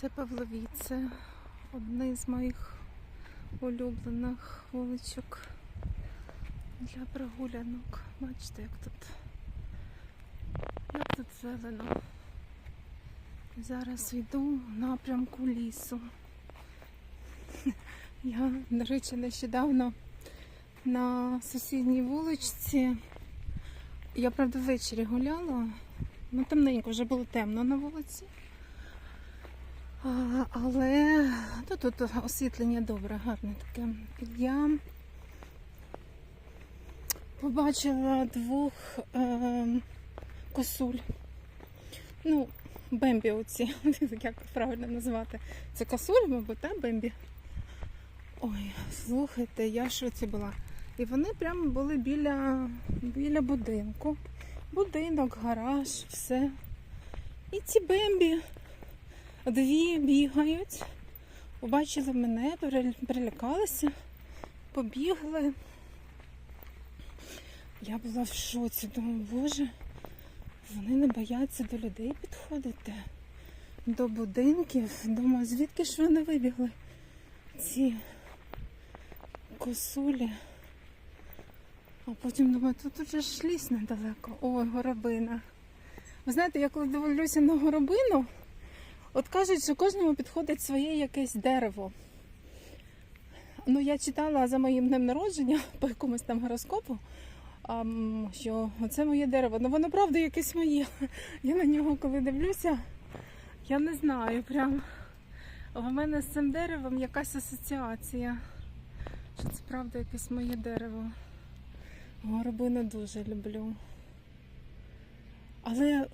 Це Павловіце, одне з моїх улюблених вуличок для прогулянок. Бачите, як тут, як тут зелено. Зараз йду в напрямку лісу. Я, до речі, нещодавно на сусідній вуличці. Я, правда, ввечері гуляла. Ну, темненько, вже було темно на вулиці. Але ну, тут освітлення добре, гарне таке. Я побачила двох е, косуль. Ну, бембі оці, як правильно назвати. Це косуль, мабуть, так, бембі? Ой, слухайте, я що це була. І вони прямо були біля, біля будинку. Будинок, гараж, все. І ці бембі дві бігають, побачили мене, перелякалися, побігли. Я була в шоці, думаю, боже, вони не бояться до людей підходити, до будинків. Думаю, звідки ж вони вибігли? Ці косулі. А потім думаю, тут уже ж ліс недалеко. Ой, горобина. Ви знаєте, я коли дивлюся на горобину, от кажуть, що кожному підходить своє якесь дерево. Ну, я читала за моїм днем народження по якомусь там гороскопу, що це моє дерево. Ну воно правда якесь моє. Я на нього коли дивлюся, я не знаю прям. У мене з цим деревом якась асоціація. Що це правда якесь моє дерево. Горобину дуже люблю. Але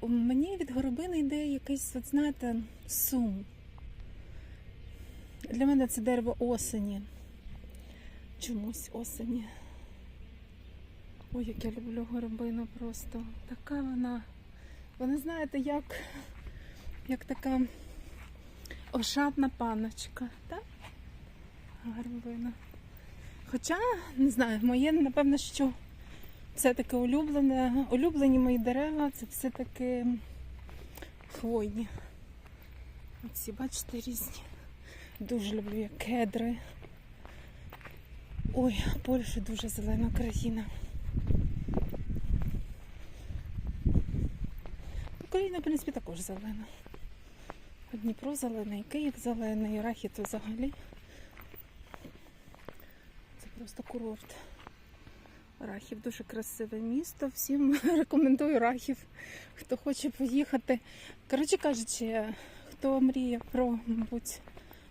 о, мені від горобини йде якийсь, от знаєте, сум. Для мене це дерево осені. Чомусь осені. Ой, як я люблю горобину просто. Така вона. Вона, знаєте, як, як така ошатна паночка, так? Горобина. Хоча, не знаю, моє, напевно, що це таке улюблене, улюблені мої дерева, це все-таки хвойні. Оці, бачите, різні. Дуже люблю як кедри. Ой, Польща дуже зелена країна. Україна, в принципі, також зелена. Дніпро зелений, Київ зелений, Рахіт взагалі. Це просто курорт. Рахів дуже красиве місто. Всім рекомендую Рахів, хто хоче поїхати. Коротше кажучи, хто мріє про, мабуть,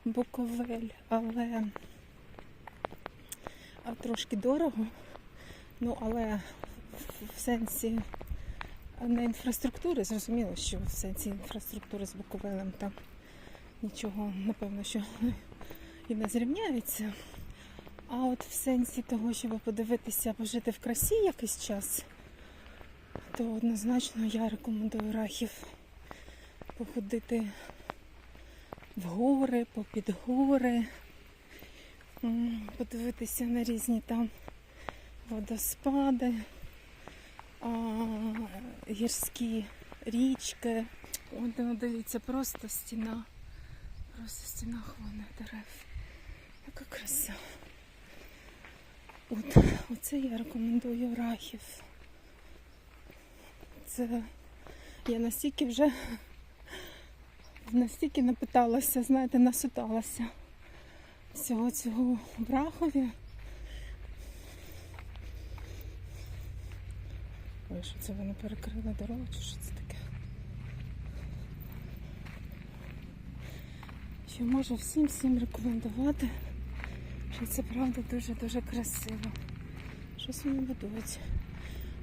Буковель, але а, трошки дорого. Ну, але в- сенсі не інфраструктури, зрозуміло, що в сенсі інфраструктури з Буковелем там нічого, напевно, що і не зрівняється. А от в сенсі того, щоб подивитися, пожити в красі якийсь час, то однозначно я рекомендую рахів походити в гори, попід гори, подивитися на різні там водоспади, гірські річки. От ну, дивіться, просто стіна, просто стіна хвойних дерев. Яка краса. От, оце я рекомендую рахів. Це я настільки вже настільки напиталася, знаєте, насуталася всього цього в Рахові. Ой, що це вони перекрили дорогу, чи що це таке? Що можу всім всім рекомендувати, що це правда дуже-дуже красиво. Щось вони будують.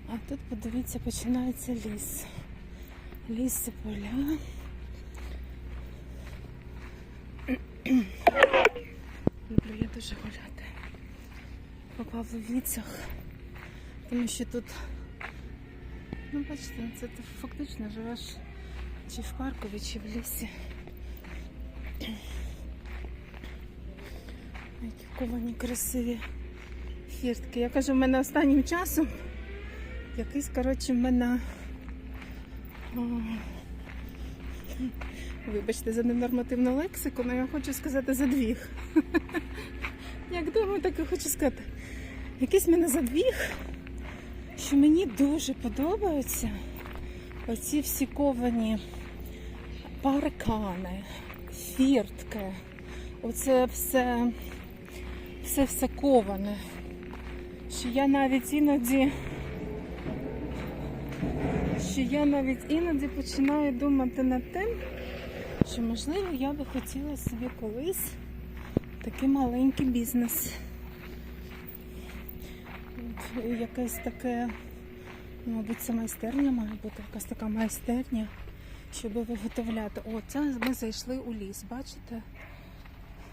А тут, подивіться, починається ліс. Ліс це поля. Люблю я дуже гуляти по Павловіцях, тому що тут, ну бачите, це ти фактично живеш чи в паркові, чи в лісі. Які ковані красиві фіртки. Я кажу, в мене останнім часом якийсь, коротше, в мене Вибачте за ненормативну лексику, але я хочу сказати задвіг. Як думаю, так і хочу сказати. Якийсь в мене задвіг, що мені дуже подобаються оці всі ковані паркани, фіртки. Оце все, все все коване. Що я навіть іноді. Що я навіть іноді починаю думати над тим, що можливо я би хотіла собі колись такий маленький бізнес. Якесь таке, мабуть, це майстерня має бути, якась така майстерня, щоб виготовляти. О, це ми зайшли у ліс, бачите?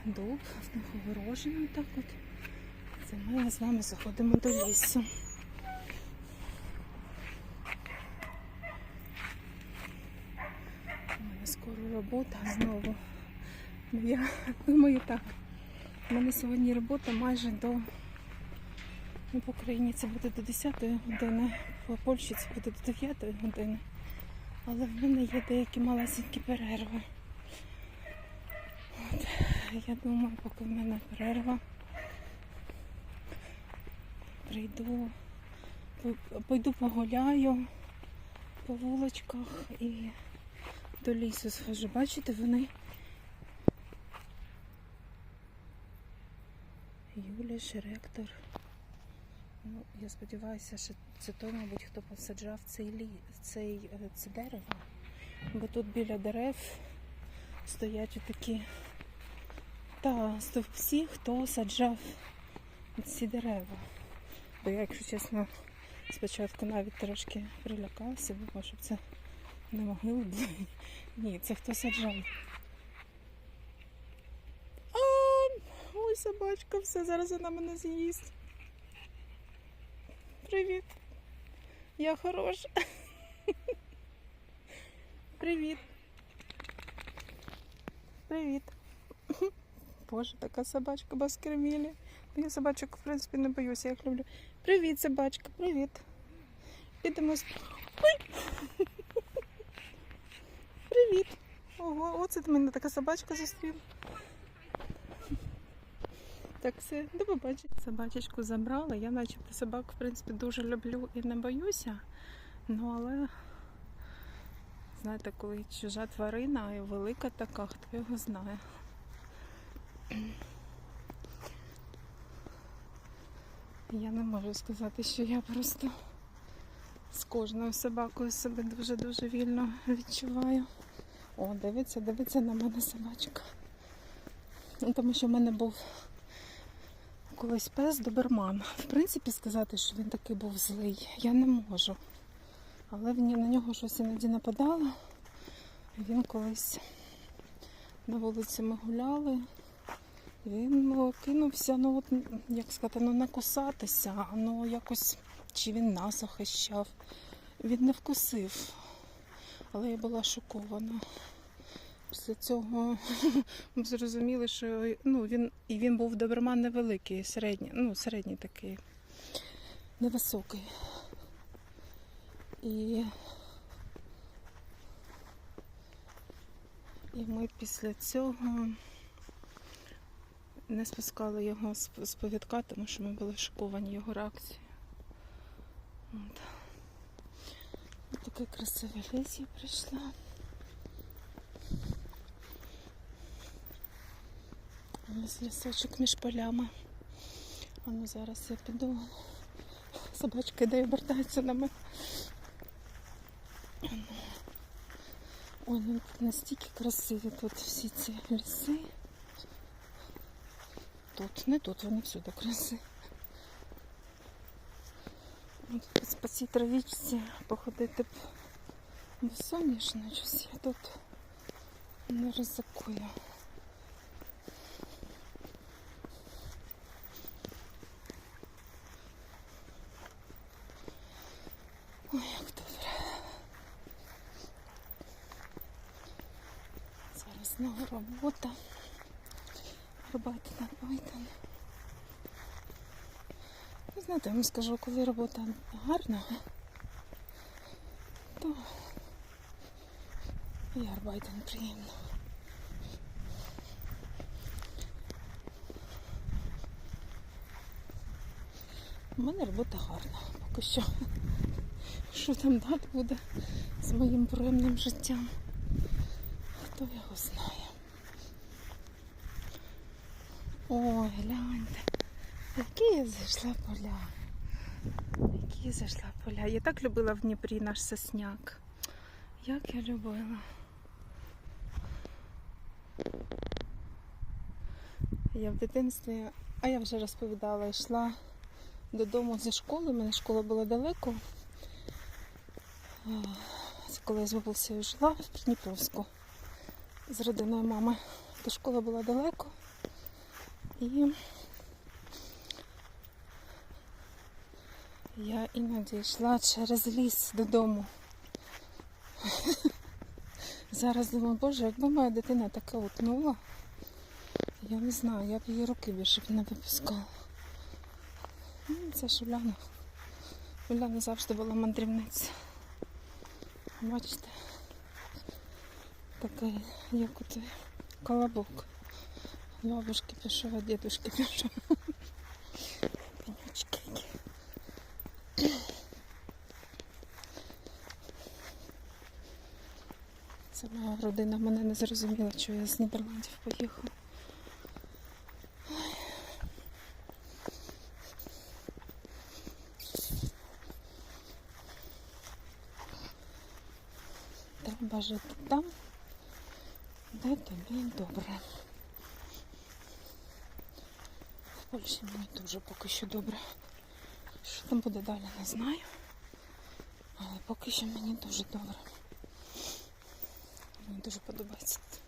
Дуб, в них огорожено так от. Це ми з вами заходимо до лісу. У мене скоро робота знову. Ну, Я думаю так. У мене сьогодні робота майже до. Ну, по Україні це буде до 10 години, по Польщі це буде до 9 години. Але в мене є деякі малесенькі перерви. От, я думаю, поки в мене перерва, прийду, пойду погуляю по вуличках і до лісу схожу. Бачите, вони. Юлія Шеректор. Ну, я сподіваюся, що це той, мабуть, хто посаджав цей лі... цей, е, це дерево. Бо тут біля дерев стоять такі та стовпці, хто саджав ці дерева. Бо я, якщо чесно, спочатку навіть трошки прилякалася, бо щоб це не могили були. Ні, це хто саджав. А, ой, собачка, все, зараз вона мене з'їсть. Привіт. Я хороша. Привіт. Привіт. Боже, така собачка баскервілі. Я собачок, в принципі, не боюся, я їх люблю. Привіт, собачка, привіт. Підемо з. Привіт. Ого, оце ти мене така собачка зустрів. Так, все, до побачення. Собачечку забрала. Я начебто собак, в принципі, дуже люблю і не боюся. Ну, але, знаєте, коли чужа тварина і велика така, хто його знає. Я не можу сказати, що я просто з кожною собакою себе дуже-дуже вільно відчуваю. О, дивиться, дивиться на мене собачка. Тому що в мене був колись пес доберман. В принципі, сказати, що він такий був злий, я не можу. Але на нього щось іноді нападало. Він колись на вулиці ми гуляли. Він ну, кинувся, ну от як сказати, ну не ну якось чи він нас захищав. Він не вкусив, але я була шокована. Після цього ми зрозуміли, що ну, він, і він був доберман невеликий, середній, ну, середній такий, невисокий. І, і ми після цього не спускали його з повідка, тому що ми були шоковані його реакцією. От. Ось Такий красивий ліс я прийшла. Ось лісочок між полями. А ну зараз я піду. Собачка йде і обертається на мене. Ой, ну настільки красиві тут всі ці ліси. Тут, не тут, вони всюди красиві. От по цій травічці походити б бо сонячно, щось я тут не ризикую. Ой, як добре. Зараз знову робота. Рибати на Python. Ви знаєте, я вам скажу, коли робота гарна, то І Арбайтен приємно. У мене робота гарна. Поки що. Що там далі буде з моїм приємним життям? Хто його знає? Ой, гляньте, які я зайшла поля. Які я зайшла поля. Я так любила в Дніпрі наш сосняк. Як я любила. Я в дитинстві, а я вже розповідала, йшла додому зі школи. У мене школа була далеко. Це коли я з бабусею жила в Придніпровську з родиною мами. То школа була далеко. І я іноді йшла через ліс додому. Зараз думаю, боже, якби моя дитина таке утнула, я не знаю, я б її руки більше б не випускала. Ну, Це ж Уляна. Уляна завжди була мандрівниця. Бачите? Такий, як колобок. Бабушки пішов, а дідушки пішов. Це моя родина мене не зрозуміла, що я з Нідерландів поїхала. Треба жити там, де тобі добре. В Польщі мені дуже поки що добре. Що там буде далі, не знаю. Але поки що мені дуже добре. Мені дуже подобається тут.